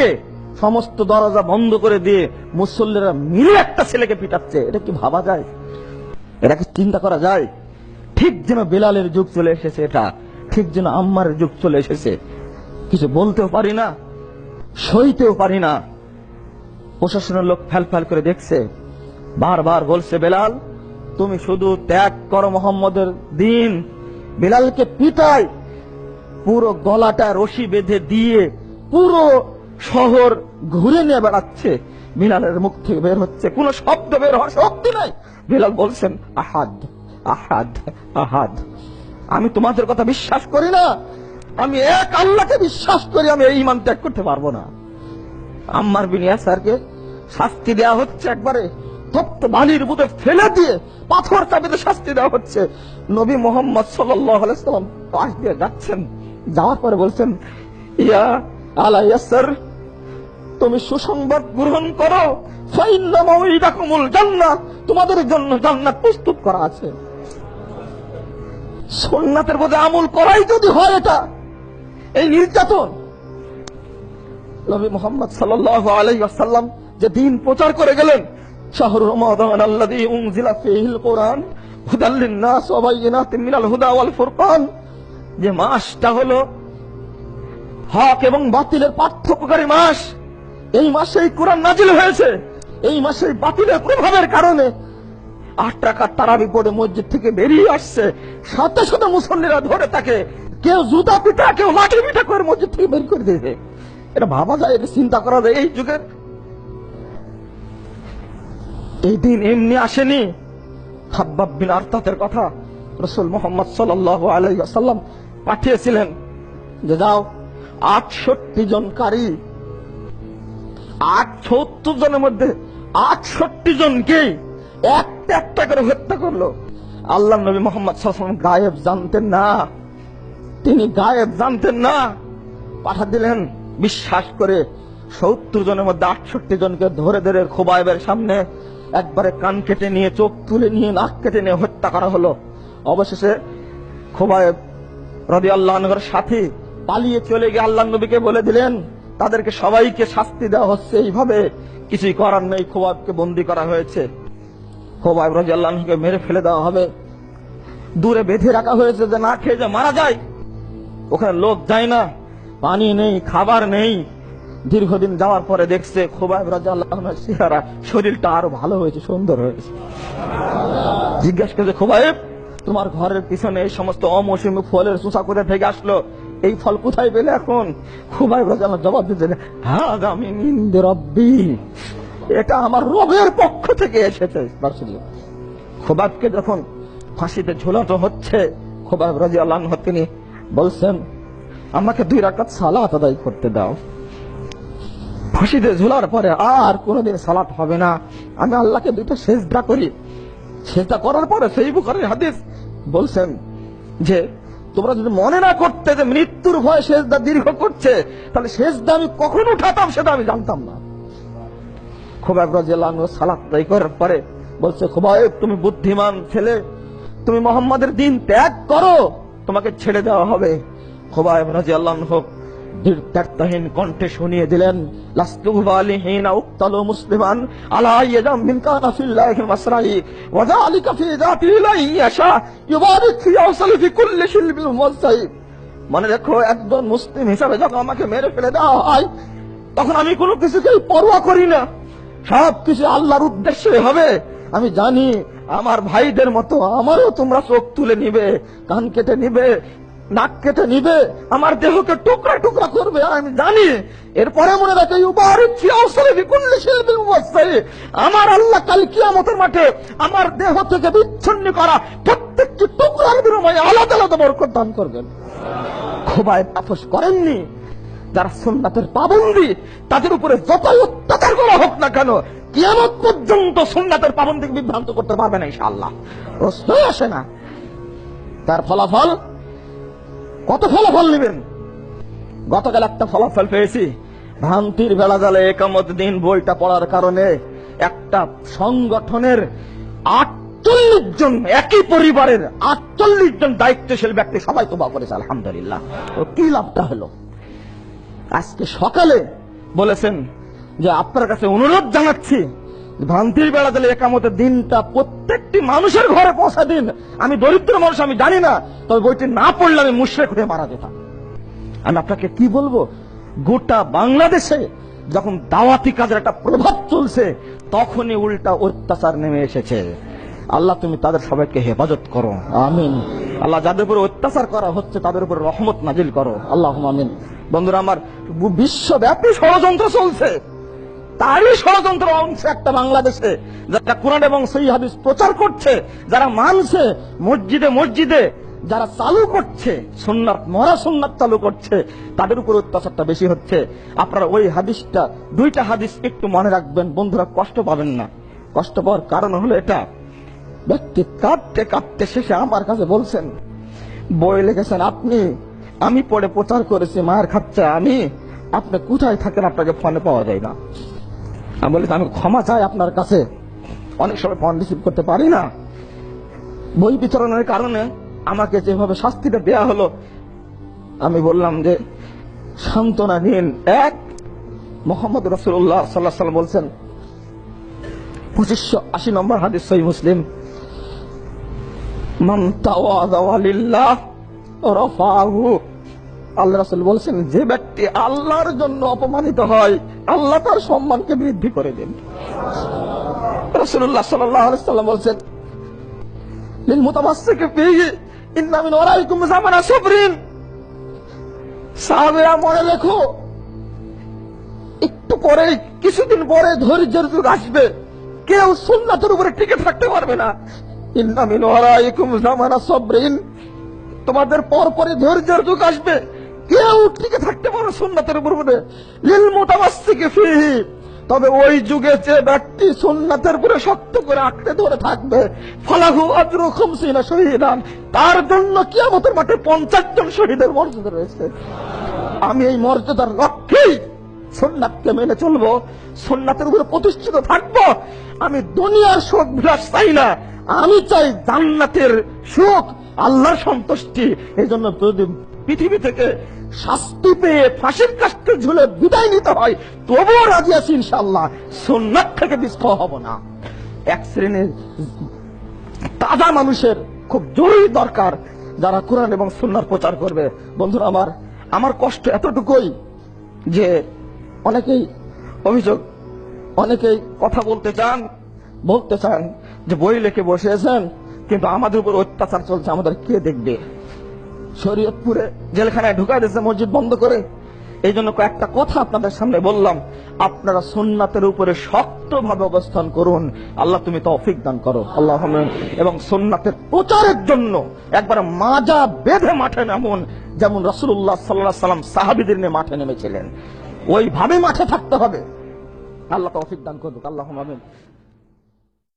ডেকে সমস্ত দরজা বন্ধ করে দিয়ে মুসল্লিরা মিলে একটা ছেলেকে পিটাচ্ছে। এটা কি ভাবা যায়? এটা কি চিন্তা করা যায়? ঠিক যেন বেলালের যুগ চলে এসেছে এটা। ঠিক যেন আম্মারের যুগ চলে এসেছে। কিছু বলতেও পারি না, সইতেও পারি না। প্রশাসনের লোক ফ্যাল ফ্যাল করে দেখছে। বারবার বলছে, বেলাল, তুমি শুধু ত্যাগ করো মোহাম্মদের দিন। বেলালকে পিটাই। পুরো গলাটা রশি বেঁধে দিয়ে পুরো শহর ঘুরে নিয়ে বেড়াচ্ছে। বিলালের মুখ থেকে বের হচ্ছে। কোন শব্দ বের হওয়ার শক্তি নাই। বিলাল বলছেন, আহাদ আহাদ আহাদ। আমি তোমাদের কথা বিশ্বাস করি না। আমি এক আল্লাহকে বিশ্বাস করি, আমি এই ইমান ত্যাগ করতে পারব না। আম্মার বিনিয়া স্যারকে শাস্তি দেওয়া হচ্ছে একবারে। তপ্ত বালির বুতে ফেলে দিয়ে পাথর চাপিতে শাস্তি দেওয়া হচ্ছে। নবী মোহাম্মদ সাল্লাম পাশ দিয়ে যাচ্ছেন। যাওয়ার পরে বলছেন, ইয়া আলা ইয়াসার তুমি সুসংবাদ গ্রহণ করো। তোমাদের জন্য জান্নাত প্রস্তুত করা আছে। সুন্নাতের মধ্যে আমল করাই যদি হয় এটা, এই নির্যাতন। নবী মোহাম্মদ সাল্লাল্লাহু আলাইহি ওয়াসাল্লাম যে দিন প্রচার করে গেলেন, শাহরু রমাদান আল্লাযী উনজিলা ফীহিল কোরআন, হুদাল লিন-নাস ওয়া বাইয়িনাতিন মিনাল হুদা ওয়াল ফুরকান। যে মাসটা হলো হক এবং বাতিলের পার্থক্যকারী মাস। এই মাসেই কোরআন নাজিল হয়েছে। এই মাসে বাতিলের প্রভাবের কারণে আট টাকার তারাবি পড়ে মসজিদ থেকে বেরিয়ে আসছে। সাথে সাথে মুসল্লিরা ধরে তাকে, কেউ জুতা পিঠা কেউ লাঠি পিটা করে মসজিদ থেকে বের করে দিয়েছে। এটা ভাবা যায়, এটা চিন্তা করা যায় এই যুগের। এই দিন এমনি আসেনি। হাব্বাব বিন আরতাতের কথা রসুল মোহাম্মদ সাল্লাহ আলাইসাল্লাম পাঠিয়েছিলেন। যে যাও, আটষট্টি জন কারি আটষট্টি জনের মধ্যে আটষট্টি জনকে একটা একটা করে হত্যা করল। আল্লাহ নবী মোহাম্মদ সাল্লাম গায়েব জানতেন না। তিনি গায়েব জানতেন না। পাঠা দিলেন, বিশ্বাস করে সত্তর জনের মধ্যে আটষট্টি জনকে ধরে ধরে খোবাইবের সামনে একবারে কান কেটে নিয়ে, চোখ তুলে নিয়ে, নাক কেটে নিয়ে হত্যা করা হলো। অবশেষে খোবাইব রবি আল্লাহর সাথী পালিয়ে চলে গিয়ে আল্লাহ নবীকে বলে দিলেন তাদেরকে সবাইকে শাস্তি দেওয়া হচ্ছে। এইভাবে কিছুই করার নেই। খোবাবকে বন্দি করা হয়েছে। খোবাইব রাজি আল্লাহকে মেরে ফেলে দেওয়া হবে। দূরে বেঁধে রাখা হয়েছে যে না খেয়ে যে মারা যায়। ওখানে লোক যায় না। পানি নেই, খাবার নেই। দীর্ঘদিন যাওয়ার পরে দেখছে খোবাইব রাজা আল্লাহ চেহারা, শরীরটা আরও ভালো হয়েছে, সুন্দর হয়েছে। জিজ্ঞাসা করছে খোবাইব তোমার ঘরের পিছনে এই সমস্ত অমৌসুমী ফলের চুষা কোথা থেকে আসলো? এই ফল কোথায় পেলে এখন? খোবাইব রাজা আল্লাহ জবাব দিতে নিন্দ রব্বি। এটা আমার রবের পক্ষ থেকে এসেছে। খোবাবকে যখন ফাঁসিতে ঝোলানো হচ্ছে, খোবাব রাজি আল্লাহ তিনি বলছেন, আমাকে দুই রাকাত সালাত আদায় করতে দাও। ফাঁসিতে ঝোলার পরে আর কোনোদিন সালাত হবে না। আমি আল্লাহকে দুইটা সেজদা করি। সেজদা করার পরে সেই বুখারের হাদিস বলছেন যে তোমরা যদি মনে না করতে যে মৃত্যুর ভয় শেষদা দীর্ঘ করছে, তাহলে শেষদা আমি কখন উঠাতাম সেটা আমি জানতাম না। খুব খোবাব রাজিয়াল্লাহ সালাত তাই করার পরে বলছে, খোবাইব, তুমি বুদ্ধিমান ছেলে, তুমি মোহাম্মদের দিন ত্যাগ করো, তোমাকে ছেড়ে দেওয়া হবে। খোবাইব রাজিয়াল্লাহ ত্যাগতাহীন কণ্ঠে শুনিয়ে দিলেন মুসলিমান মিন একজন মুসলিম হিসাবে যখন আমাকে মেরে ফেলে দেওয়া হয়, তখন আমি কোনো কিছুকেই পরোয়া করি না। সব কিছু আল্লাহর উদ্দেশ্যে হবে। আমি জানি, আমার ভাইদের মতো আমারও তোমরা চোখ তুলে নিবে, কান কেটে নিবে নাক কেটে নিবে, আমার দেহকে টুকরা টুকরা করবে, আমি জানি। এরপরে মনে রাখে আমার আল্লাহ কাল কিয়ামতের মাঠে আমার দেহ থেকে বিচ্ছিন্ন করা প্রত্যেকটি টুকরার বিনিময়ে আলাদা আলাদা বরকত দান করবেন। খোবায় তাপস করেননি। যারা সুন্নাতের পাবন্দি, তাদের উপরে যতই অত্যাচার করা হোক না কেন, কিয়ামত পর্যন্ত সুন্নাতের পাবন্দিকে বিভ্রান্ত করতে পারবে না, ইনশাআল্লাহ। প্রশ্নই আসে না। তার ফলাফল কত ফলাফল নেবেন? গতকাল একটা ফলাফল পেয়েছি। ভ্রান্তির বেলা জালে একামত দিন বইটা পড়ার কারণে একটা সংগঠনের আটচল্লিশ জন, একই পরিবারের আটচল্লিশ জন দায়িত্বশীল ব্যক্তি সবাই তোবা করেছে, আলহামদুলিল্লাহ। তো কি লাভটা হলো? আজকে সকালে বলেছেন যে আপনার কাছে অনুরোধ জানাচ্ছি ভ্রান্তির বেড়া দিলে একামতের দিনটা প্রত্যেকটি মানুষের ঘরে পৌঁছা দিন। আমি দরিদ্র মানুষ, আমি জানি না। তবে বইটি না পড়লে আমি মুশ্রেক হয়ে মারা যেতাম। আমি আপনাকে কি বলব? গোটা বাংলাদেশে যখন দাওয়াতি কাজের একটা প্রভাব চলছে, তখনই উল্টা অত্যাচার নেমে এসেছে। আল্লাহ, তুমি তাদের সবাইকে হেফাজত করো। আমিন। আল্লাহ, যাদের উপর অত্যাচার করা হচ্ছে, তাদের উপর রহমত নাজিল করো। আল্লাহ আমিন। বন্ধুরা, আমার বিশ্বব্যাপী ষড়যন্ত্র চলছে। তারই ষড়যন্ত্র অংশ একটা বাংলাদেশে যারা কোরআন এবং সেই হাদিস প্রচার করছে, যারা মানছে, মসজিদে মসজিদে, যারা চালু করছে, সুন্নাত মরা সুন্নাত চালু করছে, তাদের উপর অত্যাচারটা বেশি হচ্ছে। আপনারা ওই হাদিসটা, দুইটা হাদিস একটু মনে রাখবেন, বন্ধুরা কষ্ট পাবেন না। কষ্ট পাওয়ার কারণ হলো এটা। ব্যক্তি কাঁদতে কাঁদতে শেষে আমার কাছে বলছেন, বই লিখেছেন আপনি, আমি পড়ে প্রচার করেছি মায়ের খাচ্ছে আমি, আপনি কোথায় থাকেন আপনাকে ফোনে পাওয়া যায় না। আমি বলি, আমি ক্ষমা চাই আপনার কাছে। অনেক সময় ফোন রিসিভ করতে পারি না। বই বিতরণের কারণে আমাকে যেভাবে শাস্তিটা দেয়া হলো, আমি বললাম যে, সান্ত্বনা নিন। এক, মোহাম্মদ রসুল্লাহ সাল্লাহ সাল্লাম বলছেন, পঁচিশশো আশি নম্বর হাদিস সহি মুসলিম, মান তাওয়াদা রাফাহু আল্লাহ রাসূল বলছেন, যে ব্যক্তি আল্লাহর জন্য অপমানিত হয়, আল্লাহ তার সম্মানকে বৃদ্ধি করে দেন। আলাইহি সাল্লাম বলছেন একটু পরে কিছুদিন পরে ধৈর্যের যুগ আসবে। কেউ সুন্নাতের উপরে টিকে থাকতে পারবে না। মিন ওয়ারাইকুম জামানা সাবরিন। তোমাদের পর পরে ধৈর্যের যুগ আসবে। কেউ টিকে থাকতে পারবে সুন্নাতের উপর? লিল মুতামাসসিকি ফিহি। তবে ওই যুগে যে ব্যক্তি সুন্নাতের উপরে শক্ত করে আঁকড়ে ধরে থাকবে, ফলাহু আজরু খামসিনা শহীদান। তার জন্য কিয়ামতের মাঠে পঞ্চাশ জন শহীদের মর্যাদা রয়েছে। আমি এই মর্যাদার লক্ষ্যেই সোননাথকে মেনে চলবো সোননাথের উপরে প্রতিষ্ঠিত থাকব। আমি দুনিয়ার সুখ বিলাস চাই না, আমি চাই জান্নাতের সুখ, আল্লাহর সন্তুষ্টি। এই জন্য পৃথিবী থেকে শাস্তি পেয়ে ফাঁসির কাছকে ঝুলে বিদায় নিতে হয়, তবুও রাজি আছি ইনশাল্লাহ সোননাথ থেকে বিস্ফ হব না। এক শ্রেণির তাজা মানুষের খুব জরুরি দরকার যারা কোরআন এবং সুন্নার প্রচার করবে। বন্ধুরা, আমার আমার কষ্ট এতটুকুই যে অনেকেই অভিযোগ, অনেকেই কথা বলতে চান বলতে চান যে বই লিখে বসেছেন কিন্তু আমাদের উপর অত্যাচার চলছে, আমাদের কে দেখবে? শরীয়তপুরে জেলখানায় ঢুকাই দিয়েছে, মসজিদ বন্ধ করে। এই জন্য কয়েকটা কথা আপনাদের সামনে বললাম। আপনারা সুন্নাতের উপরে শক্তভাবে অবস্থান করুন। আল্লাহ তুমি তৌফিক দান করো। আল্লাহ এবং সুন্নাতের প্রচারের জন্য একবার মাজা বেঁধে মাঠে নামুন। যেমন রসুল্লাহ সাল্লাহ সাল্লাম সাহাবিদের নিয়ে মাঠে নেমেছিলেন। ওইভাবে মাঠে থাকতে হবে। আল্লাহ তৌফিক দান করুক। আল্লাহ